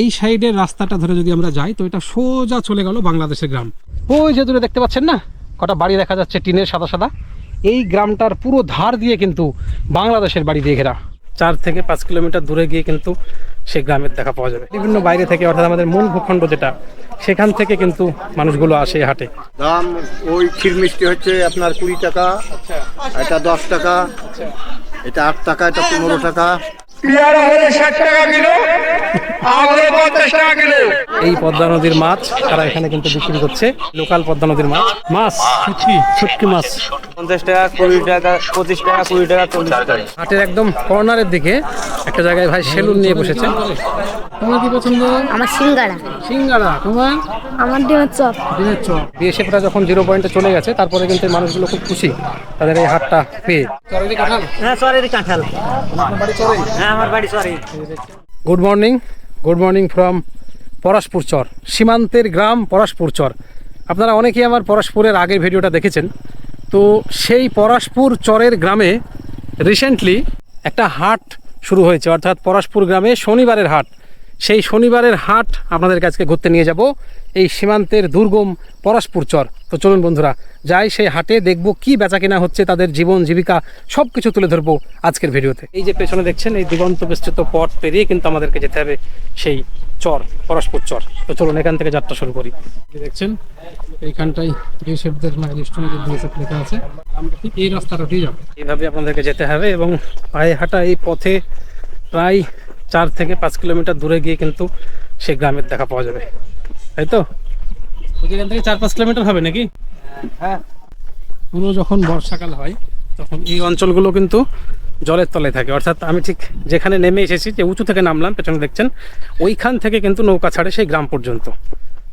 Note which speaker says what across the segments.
Speaker 1: এই সাইডের রাস্তাটা ধরে যদি আমরা যাই তো এটা সোজা চলে গেল বাংলাদেশের গ্রাম। ওই যে দূরে দেখতে পাচ্ছেন না? কটা বাড়ি দেখা যাচ্ছে টিনের সাদা সাদা। এই গ্রামটার পুরো ধার দিয়ে কিন্তু বাংলাদেশের বাড়ি দিয়ে ঘেরা। চার থেকে পাঁচ কিলোমিটার দূরে গিয়ে কিন্তু সেই গ্রামের দেখা পাওয়া যাবে। বিভিন্ন বাইরে থেকে অর্থাৎ আমাদের মূল ভূখণ্ড যেটা সেখান থেকে কিন্তু মানুষগুলো আসে হাটে।
Speaker 2: দাম ওই ক্ষীর মিষ্টি হচ্ছে আপনার কুড়ি টাকা এটা দশ টাকা এটা আট টাকা এটা পনেরো টাকা।
Speaker 3: পেয়ারা হলে ষাট টাকা কিলো হলে পঞ্চাশ টাকা কিলো।
Speaker 1: এই পদ্মা নদীর মাছ তারা এখানে কিন্তু বিক্রি করছে লোকাল পদ্মা নদীর মাছ। মাছ? শুটকি। শুটকি মাছ।
Speaker 4: পঞ্চাশ টাকা কুড়ি টাকা পঁচিশ টাকা কুড়ি টাকা চল্লিশ টাকা।
Speaker 1: হাটের একদম কর্নারের দিকে একটা জায়গায় ভাই সেলুন নিয়ে বসেছে। তোমার কি পছন্দ?
Speaker 5: আমার সিঙ্গারা।
Speaker 1: সিঙ্গারা। তোমার?
Speaker 5: আমার ডিমের চপ।
Speaker 1: ডিমের চপ। বিএসএফরা যখন জিরো পয়েন্টে চলে গেছে তারপরে কিন্তু মানুষগুলো খুব খুশি তাদের এই হাটটা পেয়ে। চরেরই কাঁঠাল?
Speaker 4: হ্যাঁ সরি কাঁঠাল। হ্যাঁ আমার বাড়ি sorry
Speaker 1: good morning good morning from Parashpur Char, সীমান্তের গ্রাম পরশপুর চর। আপনারা অনেকেই আমার পরশপুরের আগের ভিডিওটা দেখেছেন। তো সেই পরশপুর চরের গ্রামে রিসেন্টলি একটা হাট শুরু হয়েছে, অর্থাৎ পরশপুর গ্রামে শনিবারের হাট। সেই শনিবারের হাট আপনাদের কাছে ঘুরতে নিয়ে যাব, এই সীমান্তের দুর্গম পরশপুর চর। তো চলুন বন্ধুরা, যাই সেই হাটে দেখব কি বেচা কেনা হচ্ছে, তাদের জীবন, জীবিকা সব কিছু তুলে ধরবো আজকের ভিডিওতে। এই যে পেছনে দেখছেন, এই দিগন্ত বিস্তৃত পথ পেরিয়ে কিন্তু আমাদেরকে যেতে হবে সেই চর পরশপুর চর। তো চলুন এখান থেকে যাত্রা শুরু করি। দেখছেন এইখানটাই বিএসএফদের মাইলস্টোনের বিএসএফ লেখা আছে আমরা ঠিক এই রাস্তাটা দিয়ে যাব। এইভাবে আপনাদেরকে যেতে হবে এবং পায়ে হাঁটা এই পথে প্রায় চার থেকে পাঁচ কিলোমিটার দূরে গিয়ে কিন্তু সেই গ্রামের দেখা পাওয়া যাবে। তাই তো? এখান থেকে চার পাঁচ কিলোমিটার হবে নাকি? হ্যাঁ। পুরো যখন বর্ষাকাল হয় তখন এই অঞ্চলগুলো কিন্তু জলের তলায় থাকে। অর্থাৎ আমি ঠিক যেখানে নেমে এসেছি, যে উঁচু থেকে নামলাম, পেছনে দেখছেন, ওইখান থেকে কিন্তু নৌকা ছাড়ে সেই গ্রাম পর্যন্ত।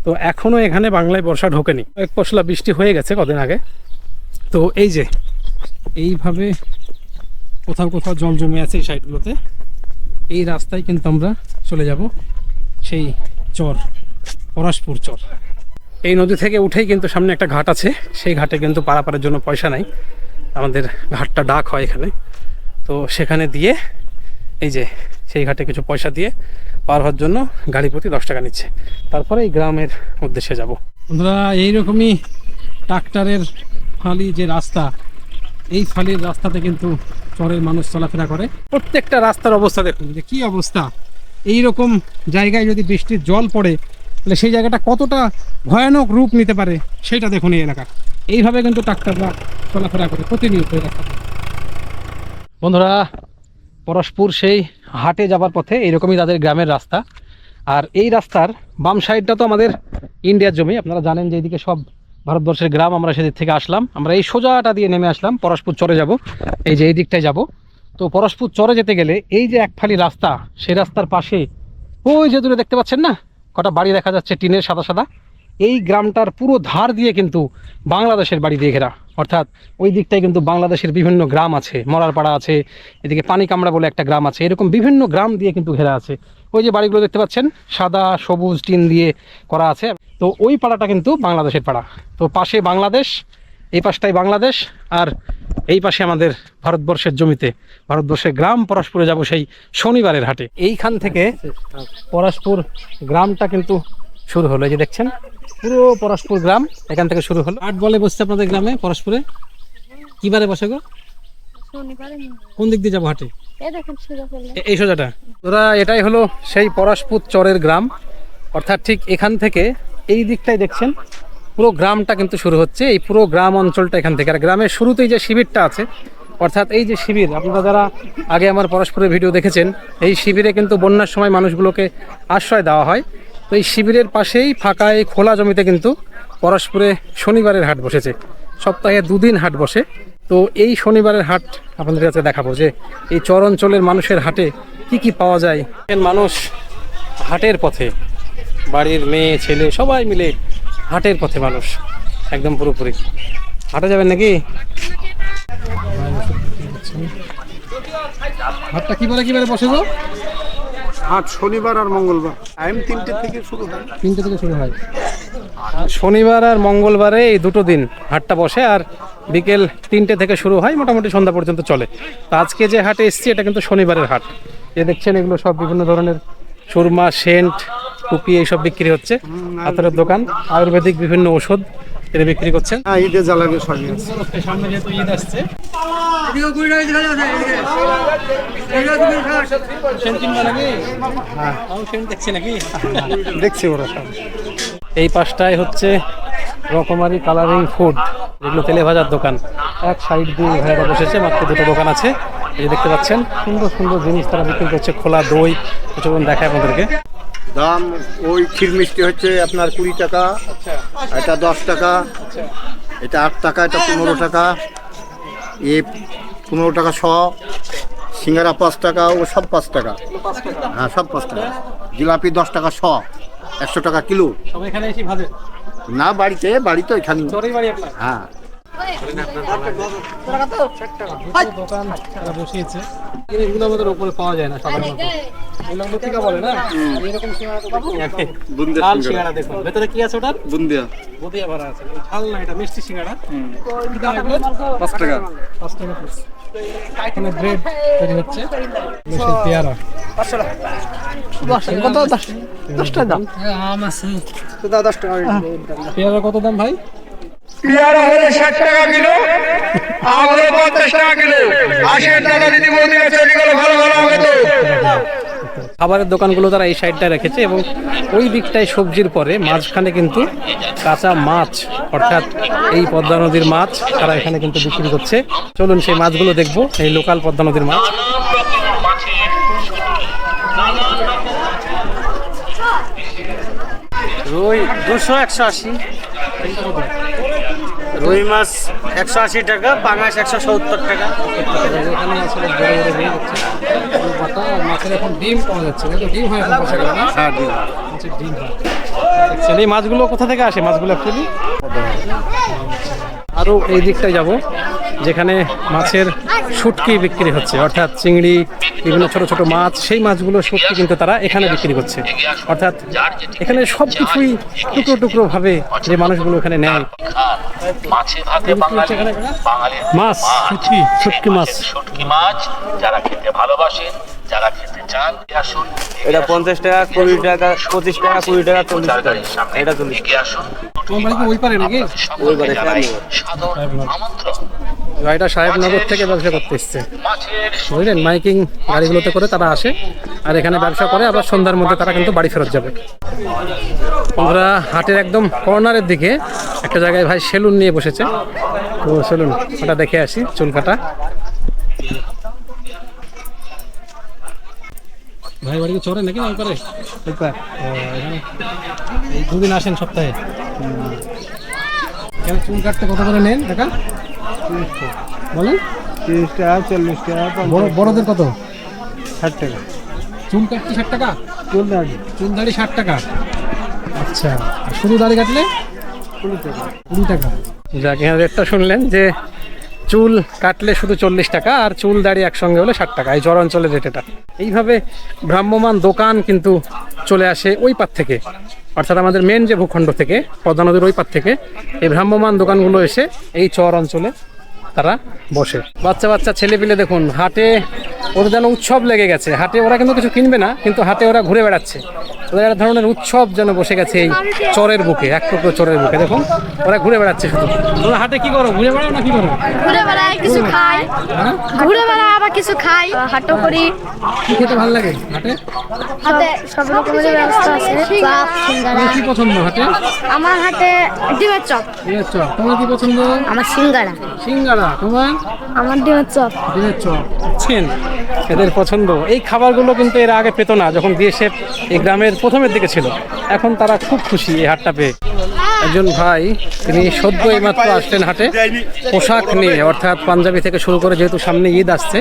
Speaker 1: তো এখনও এখানে বাংলায় বর্ষা ঢোকেনি। এক পশলা বৃষ্টি হয়ে গেছে কদিন আগে। তো এই যে, এইভাবে কোথাও কোথাও জল জমে আছে এই সাইডগুলোতে, এই রাস্তায় কিন্তু আমরা চলে যাব সেই চর, পরশপুর চর। এই নদী থেকে উঠেই কিন্তু সামনে একটা ঘাট আছে। সেই ঘাটে কিন্তু পারাপারের জন্য পয়সা নাই। আমাদের ঘাটটা ডাক হয় এখানে। তো সেখানে দিয়ে এই যে সেই ঘাটে কিছু পয়সা দিয়ে পার হওয়ার জন্য গাড়ি প্রতি দশ টাকা নিচ্ছে। তারপরে এই গ্রামের উদ্দেশ্যে যাব। বন্ধুরা, এইরকমই ট্রাক্টরের ফালি যে রাস্তা, এই ফালির রাস্তাতে কিন্তু চরের মানুষ চলাফেরা করে। প্রত্যেকটা রাস্তার অবস্থা দেখুন, যে কি অবস্থা। এই রকম জায়গায় যদি বৃষ্টির জল পড়ে, তাহলে সেই জায়গাটা কতটা ভয়ানক রূপ নিতে পারে, সেটা দেখুন এই এলাকা। এইভাবে কিন্তু ট্রাক্টররা চলাফেরা করে প্রতিনিয়ত রাস্তাতে। বন্ধুরা, পরশপুর সেই হাটে যাবার পথে এইরকমই তাদের গ্রামের রাস্তা। আর এই রাস্তার বাম সাইডটা তো আমাদের ইন্ডিয়ার জমি। আপনারা জানেন যে এইদিকে সব ভারতবর্ষের গ্রাম, আমরা সেদিক থেকে আসলাম। আমরা এই সোজাটা দিয়ে নেমে আসলাম, পরশপুর চরে যাব। এই যে এই দিকটায় যাব। তো পরশপুর চরে যেতে গেলে এই যে এক ফালি রাস্তা, সেই রাস্তার পাশে ওই যে দূরে দেখতে পাচ্ছেন না? কটা বাড়ি দেখা যাচ্ছে, টিনের সাদা সাদা। এই গ্রামটার পুরো ধার দিয়ে কিন্তু বাংলাদেশের বাড়ি দিয়ে ঘেরা। অর্থাৎ ওই দিকটায় কিন্তু বাংলাদেশের বিভিন্ন গ্রাম আছে, মরারপাড়া আছে, এদিকে পানি কামড়া বলে একটা গ্রাম আছে, এরকম বিভিন্ন গ্রাম দিয়ে কিন্তু ঘেরা আছে। ওই যে বাড়িগুলো দেখতে পাচ্ছেন, সাদা, সবুজ, টিন দিয়ে করা আছে। তো ওই পাড়াটা কিন্তু বাংলাদেশের পাড়া। তো পাশে বাংলাদেশ, এই পাশটাই বাংলাদেশ, আর এই পাশে আমাদের ভারতবর্ষের জমিতে, ভারতবর্ষের গ্রাম পরস্পরে যাব সেই শনিবারের হাটে। এইখান থেকে পরশপুর গ্রামটা কিন্তু শুরু হলো। এই যে দেখছেন পুরো পরশপুর গ্রাম এখান থেকে শুরু হলো। আট বলে বসছে আপনাদের গ্রামে পরশপুরে? কিবারে বসে গো? কোন দিক দিয়ে যাব হাটে? এই সোজাটা। ওরা এটাই হলো সেই পরশপুর চরের গ্রাম। অর্থাৎ ঠিক এখান থেকে এই দিকটাই দেখছেন পুরো গ্রামটা কিন্তু শুরু হচ্ছে। এই পুরো গ্রাম অঞ্চলটা এখান থেকে। আর গ্রামের শুরুতেই যে শিবিরটা আছে অর্থাৎ এই যে শিবির আপনারা যারা আগে আমার পরস্পরের ভিডিও দেখেছেন এই শিবিরে কিন্তু বন্যার সময় মানুষগুলোকে আশ্রয় দেওয়া হয়। তো এই শিবিরের পাশেই ফাঁকা এই খোলা জমিতে কিন্তু পরস্পরে শনিবারের হাট বসেছে। সপ্তাহে দুদিন হাট বসে। তো এই শনিবারের হাট আপনাদের কাছে দেখাবো যে এই চর অঞ্চলের মানুষের হাটে কি কি পাওয়া যায়। মানুষ হাটের পথে, বাড়ির মেয়ে, ছেলে, সবাই মিলে হাটের পথে মানুষ, একদম পুরোপুরি। হাটে যাবেন নাকি? হাটটা কিবারে কিবারে বসে গো?
Speaker 2: হাট শনিবার আর মঙ্গলবার। টাইম তিনটে থেকে শুরু হয়।
Speaker 1: তিনটে থেকে শুরু হয়। শনিবার আর মঙ্গলবারে এই দুটো দিন হাটটা বসে আর বিকেল তিনটে থেকে শুরু হয় মোটামুটি সন্ধ্যা পর্যন্ত চলে। তো আজকে যে হাটে এসছি এটা কিন্তু শনিবারের হাট। যে দেখছেন এগুলো সব বিভিন্ন ধরনের সুরমা সেন্ট টুপি এইসব বিক্রি হচ্ছে। আতরের দোকান আয়ুর্বেদিক বিভিন্ন ওষুধ। এটা বিক্রি করছেন?
Speaker 2: হ্যাঁ ঈদের সবই আছে।
Speaker 1: সামনে যেহেতু ঈদ আসছে।
Speaker 2: দেখছি ওরা সব।
Speaker 1: এই পাশটায় হচ্ছে রকমারি কালারিং ফুড। যেগুলো তেলে ভাজার দোকান। এক সাইড দিয়ে ভাইরা বসেছে মাত্র দুটো দোকান আছে। এই দেখতে পাচ্ছেন সুন্দর সুন্দর জিনিস তারা বিক্রি করছে খোলা দই। চলুন দেখায় আপনাদেরকে।
Speaker 2: দাম ওই ক্ষীর মিষ্টি হচ্ছে আপনার কুড়ি টাকা এটা দশ টাকা এটা আট টাকা এটা পনেরো টাকা এ পনেরো টাকা শ সিঙ্গারা পাঁচ টাকা ও সব পাঁচ টাকা। হ্যাঁ সব পাঁচ টাকা। জিলাপি দশ টাকা শ একশো টাকা কিলো। না বাড়িতে বাড়ি তো এখানে হ্যাঁ।
Speaker 1: দোকান তারা বসিয়েছে এগুলো আমাদের উপরে পাওয়া যায় না এগুলো বলে না এরকম দেখিনি। লাল ভেতরে কি আছে ওটার
Speaker 2: বুন্দিয়া
Speaker 1: বদিয়া ভরা আছে ঝাল না এটা মিষ্টি
Speaker 2: পাঁচ টাকা।
Speaker 1: পাঁচ টাকা। পিস এখানে ব্রেড তৈরি হচ্ছে দেশের পেয়ারা কত দশটা দাম আম আছে
Speaker 2: দশ টাকা।
Speaker 1: পেয়ারা কত দাম ভাই?
Speaker 3: পেয়ারা হলে ষাট টাকা কিলো আম হলে পঞ্চাশ টাকা কিলো। আশির টাকা যদি চলে গেলে ভালো ভালো হবে তো।
Speaker 1: খাবারের দোকানগুলো তারা এই সাইডটায় রেখেছে এবং ওই দিকটায় সবজির পরে মাঝখানে কিন্তু কাঁচা মাছ অর্থাৎ এই পদ্মা নদীর মাছ তারা এখানে কিন্তু বিক্রি করছে। চলুন সেই মাছগুলো দেখব এই লোকাল পদ্মা নদীর মাছ।
Speaker 6: রুই দুশো একশো আশি। রুই মাছ একশো আশি টাকা পাঙাশ একশো সত্তর টাকা।
Speaker 1: এখানে আসলে বড় বড় রুই বাটা মাছের এখন ডিম পাওয়া যাচ্ছে। কিন্তু ডিম হয় এখন
Speaker 2: হ্যাঁ
Speaker 1: মাছের ডিম হয়। এই মাছগুলো কোথা থেকে আসে? মাছগুলো অ্যাকচুয়ালি? আরও এই দিকটায় যাব। যেখানে মাছের শুটকি বিক্রি হচ্ছে অর্থাৎ চিংড়ি বিভিন্ন ছোট ছোট মাছ সেই মাছগুলো শুটকি কিন্তু তারা এখানে বিক্রি করছে। অর্থাৎ এখানে সব কিছুই টুকরো টুকরো ভাবে যে মানুষগুলো এখানে নেয়।
Speaker 7: মাছে
Speaker 1: শুটকি শুটকি মাছ।
Speaker 7: শুটকি মাছ যারা খেতে ভালোবাসেন যারা খেতে চান আসুন
Speaker 4: এটা পঞ্চাশ টাকা কুড়ি টাকা পঁচিশ টাকা কুড়ি টাকা চল্লিশ টাকা। এটা চল্লিশ
Speaker 7: আসুন।
Speaker 1: তোমার বাড়ি কি ওই পারে নাকি?
Speaker 4: ওই পারে।
Speaker 7: সাদর আমন্ত্রণ।
Speaker 1: গাড়িটা সাহেবনগর থেকে ব্যবসা করতে এসছে। বুঝলেন? মাইকিং গাড়িগুলোতে করে তারা আসে আর এখানে ব্যবসা করে, আবার সন্ধ্যার মধ্যে তারা কিন্তু বাড়ি ফেরত যাবে। ওরা হাটের একদম কর্নারের দিকে একটা জায়গায় ভাই সেলুন নিয়ে বসেছে। তো সেলুন, ওটা দেখে আসি, চুল কাটা। ভাই বাড়ি চড়ে নাকি না করে দুদিন আসেন সপ্তাহে। চুল কাটতে কত করে নেন টাকা বলেন?
Speaker 2: তিরিশ টাকা চল্লিশ টাকা
Speaker 1: বড় বড়দের কত?
Speaker 2: ষাট টাকা।
Speaker 1: চুল কাটতে ষাট টাকা?
Speaker 2: চুল দাঁড়ি
Speaker 1: চুল দাড়ি ষাট টাকা। আচ্ছা আর শুধু দাড়ি কাটলে?
Speaker 2: কুড়ি টাকা।
Speaker 1: কুড়ি টাকা। যাক এখানে রেটটা শুনলেন যে চুল কাটলে শুধু চল্লিশ টাকা আর চুল দাড়ি একসঙ্গে হলে ষাট টাকা। এই চর অঞ্চলের রেট এটা। এইভাবে ভ্রাম্যমান দোকান কিন্তু চলে আসে ওই পার থেকে। অর্থাৎ আমাদের মেন যে ভূখণ্ড থেকে, পদ্মা নদীর ওই পার থেকে, এই ভ্রাম্যমান দোকানগুলো এসে এই চর অঞ্চলে তারা বসে। বাচ্চা বাচ্চা ছেলে পিলে দেখুন, হাটে ওদের যেন উৎসব লেগে গেছে। হাটে ওরা কিন্তু কিছু কিনবে না কিন্তু হাটে ওরা ঘুরে বেড়াচ্ছে। ওদের এক ধরনের উৎসব যেন বসে গেছে এই চরের বুকে এক টুকরো চরের বুকে। দেখুন ওরা ঘুরে বেড়াচ্ছে শুধু। তোমরা হাটে কি করো? ঘুরে বেড়াও না কি করো?
Speaker 5: ঘুরে বেড়াই কিছু খাই।
Speaker 1: হ্যাঁ?
Speaker 5: ঘুরে বেড়াই আবার কিছু খাই। হাঁটো করি।
Speaker 1: কি খেতে ভালো লাগে হাটে?
Speaker 5: হাতে সব রকমের ব্যবস্থা আছে। চপ সিঙ্গারা।
Speaker 1: তোমার কি পছন্দ হাটে?
Speaker 5: আমার হাতে ডিমের চপ।
Speaker 1: ডিমের চপ। তোমার কি পছন্দ?
Speaker 5: আমার সিঙ্গারা।
Speaker 1: সিঙ্গারা। তোমার?
Speaker 5: আমার ডিমের চপ।
Speaker 1: ডিমের চপ। বুঝছেন এদের পছন্দ। এই খাবারগুলো কিন্তু এর আগে পেতো না যখন বিএসএফ এই গ্রামের প্রথমের দিকে ছিল। এখন তারা খুব খুশি এই হাটটা পেয়ে। একজন ভাই তিনি সদ্য এইমাত্র আসলেন হাটে। পোশাক নিয়ে অর্থাৎ পাঞ্জাবি থেকে শুরু করে যেহেতু সামনে ঈদ আসছে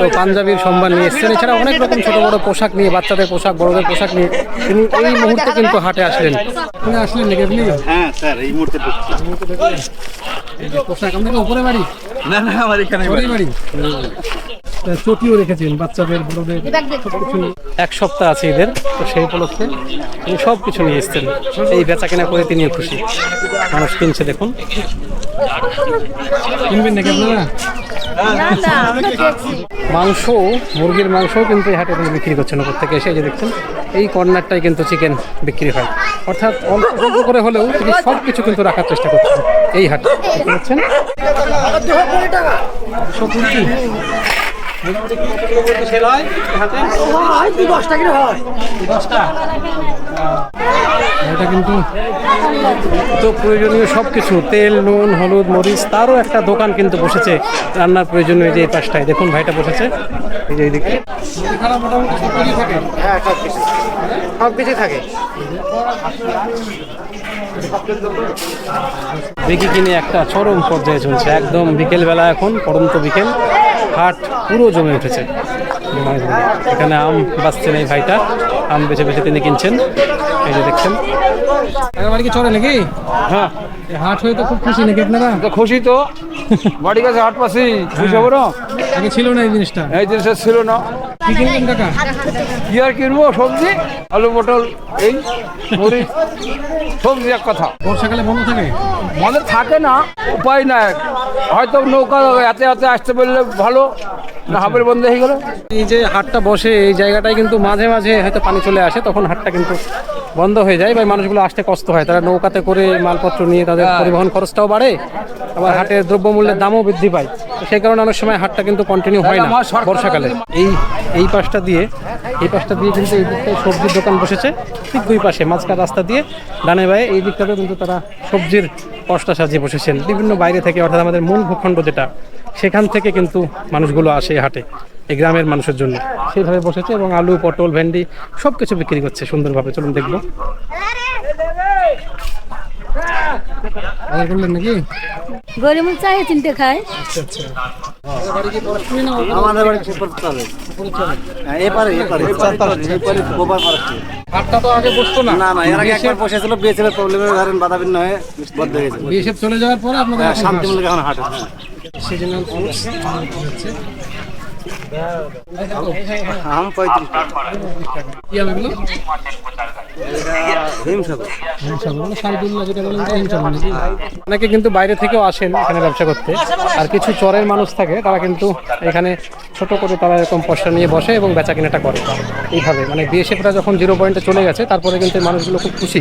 Speaker 1: তো পাঞ্জাবির সম্মান নিয়ে এসছেন। এছাড়া অনেক রকম ছোটো বড়ো পোশাক নিয়ে বাচ্চাদের পোশাক বড়দের পোশাক নিয়ে তিনি এই মুহূর্তে কিন্তু হাটে আসলেন। আপনি আসলেন নাকি আপনি?
Speaker 2: হ্যাঁ স্যার এই মুহূর্তে
Speaker 1: পোশাক আপনাদের উপরে বাড়ি?
Speaker 6: না না আমার এখানে
Speaker 1: বাড়ি? চটিও রেখেছেন বাচ্চাদের বড়দের এক সপ্তাহ আছে এদের তো সেই উপলক্ষে তিনি সব কিছু নিয়ে এসছেন। এই বেচা কেনা করে তিনিও খুশি। মানুষ কিনছে দেখুন। কিনবেন নাকি আপনারা? মাংস মুরগির মাংসও কিন্তু এই হাটে বিক্রি করছেন ওপর থেকে। এসে যে দেখছেন এই কর্নারটাই কিন্তু চিকেন বিক্রি হয়। অর্থাৎ অল্প অল্প করে হলেও তিনি সব কিছু কিন্তু রাখার চেষ্টা করছেন। এই হাটে দেখতে পাচ্ছেন? সেল হয় দশটা এটা কিন্তু তো প্রয়োজনীয় সব কিছু তেল নুন হলুদ মরিচ তারও একটা দোকান কিন্তু বসেছে রান্নার প্রয়োজনীয় যে এই পাশটায়। দেখুন ভাইটা বসেছে। এই যে এইদিকে। মোটামুটি থাকে?
Speaker 2: হ্যাঁ সব কিছু। সব কিছু থাকে।
Speaker 1: দেখি কিনে একটা চরম পর্যায়ে চলছে। একদম বিকেলবেলা এখন পরন্ত বিকেল। হাট পুরো জমে উঠেছে। এখানে আম বাঁচছেন এই ভাইটা। আম বেছে বেছে তিনি কিনছেন। এই যে দেখছেন। বাড়ি কি চলে নাকি?
Speaker 4: হ্যাঁ।
Speaker 1: হাট হয়ে তো খুব খুশি নাকি আপনারা?
Speaker 4: তো খুশি তো। বাড়ি কাছে হাট পাশি। খুশি হব না?
Speaker 1: আগে ছিল না এই জিনিসটা।
Speaker 4: এই জিনিসটা ছিল না।
Speaker 1: কি কিনবেন কাকা?
Speaker 4: কি আর কিনবো? সবজি আলু পটল এই মরিচ সবজি এক কথা।
Speaker 1: বর্ষাকালে বন্ধ থাকে?
Speaker 4: মনে থাকে না। উপায় নাই। হয়তো নৌকা এতে এতে আসতে পারলে ভালো। না হাবের বন্ধ হয়ে গেল।
Speaker 1: এই যে হাটটা বসে এই জায়গাটায় কিন্তু মাঝে মাঝে হয়তো পানি চলে আসে তখন হাটটা কিন্তু বন্ধ হয়ে যায়। বা মানুষগুলো আসতে কষ্ট হয় তারা নৌকাতে করে মালপত্র নিয়ে তাদের পরিবহন খরচটাও বাড়ে আবার হাটের দ্রব্যমূল্যের দামও বৃদ্ধি পায়। সেই কারণে অনেক সময় হাটটা কিন্তু কন্টিনিউ হয় না বর্ষাকালে। এই এই পাশটা দিয়ে এই পাশটা দিয়ে কিন্তু এই দিকটায় সবজির দোকান বসেছে ঠিক দুই পাশে মাঝখান রাস্তা দিয়ে ডানে বায়ে এই দিকটাতেও কিন্তু তারা সবজির পশটা সাজিয়ে বসেছেন। বিভিন্ন বাইরে থেকে অর্থাৎ আমাদের মূল ভূখণ্ড যেটা সেখান থেকে কিন্তু মানুষগুলো আসে হাটে এই গ্রামের মানুষের জন্য। সেইভাবে বসেছে এবং আলু পটল ভেন্ডি সব কিছু বিক্রি করছে সুন্দরভাবে। চলুন দেখব। বাজার করলেন নাকি?
Speaker 5: গরিব চাই চিনতে খায়।
Speaker 2: আমাদের বাড়ি উপর হ্যাঁ এপারে এপারে এপারে গোবার পাড়া
Speaker 1: তো আগে বসতো না।
Speaker 2: না না এর আগে একবার বসেছিল বিয়েছিল প্রবলেমের ধরেন বাধা বিঘ্ন হয়ে বদ্ধ হয়ে গেছে।
Speaker 1: বিএসএফ চলে যাওয়ার পরে আপনাদের
Speaker 2: হ্যাঁ, শান্তিমূলক এখন হাট।
Speaker 1: ফ্রুটস হচ্ছে
Speaker 2: আম পঁয়ত্রিশ
Speaker 1: কি আম এগুলো অনেকে কিন্তু বাইরে থেকেও আসেন এখানে ব্যবসা করতে। আর কিছু চরের মানুষ থাকে তারা কিন্তু এখানে ছোট করে তারা এরকম পয়সা নিয়ে বসে এবং বেচা কেনাটা করে। এইভাবে। মানে বিএসএফরা যখন জিরো পয়েন্টে চলে গেছে তারপরে কিন্তু মানুষগুলো খুব খুশি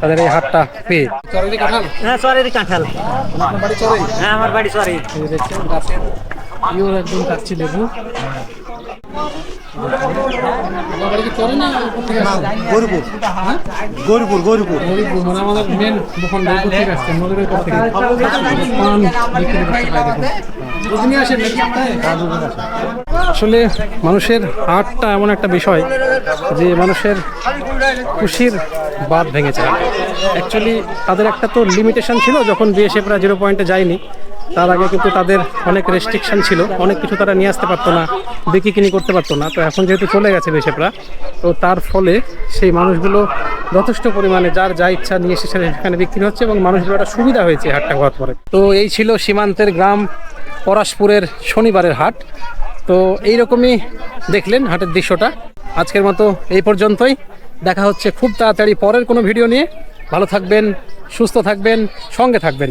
Speaker 1: তাদের এই হাটটা পেয়ে। চরেরই কাঁঠাল।
Speaker 6: হ্যাঁ কাঁঠাল
Speaker 1: আপনার বাড়ি চরে
Speaker 6: হ্যাঁ আমার বাড়ি সরি
Speaker 1: গাছের পিওর একদম কাচ্চি লেবু?
Speaker 2: গরুপুর? গরুপুর গরুপুর
Speaker 1: মানে আমাদের মেন ভূখণ্ড উপর থেকে আসছে নদীর উপর থেকে পান বিক্রি করতে পারে দেখুন প্রতিদিনই আসেন নাকি সপ্তাহে? আসলে মানুষের হাটটা এমন একটা বিষয় যে মানুষের খুশির বাদ ভেঙেছে অ্যাকচুয়ালি তাদের একটা তো লিমিটেশন ছিল যখন বিএসএফরা জিরো পয়েন্টে যায়নি তার আগে কিন্তু তাদের অনেক রেস্ট্রিকশন ছিল, অনেক কিছু তারা নিয়ে আসতে পারতো না বিক্রি কিনি করতে পারতো না। তো এখন যেহেতু চলে গেছে বিএসএফরা তো তার ফলে সেই মানুষগুলো যথেষ্ট পরিমাণে যার যা ইচ্ছা নিয়ে এসে সেখানে বিক্রি হচ্ছে এবং মানুষগুলো একটা সুবিধা হয়েছে হাটটা হওয়ার পরে। তো এই ছিল সীমান্তের গ্রাম পরাশপুরের শনিবারের হাট। তো এইরকমই দেখলেন হাটের দৃশ্যটা। আজকের মতো এই পর্যন্তই। দেখা হচ্ছে খুব তাড়াতাড়ি পরের কোনো ভিডিও নিয়ে। ভালো থাকবেন, সুস্থ থাকবেন, সঙ্গে থাকবেন।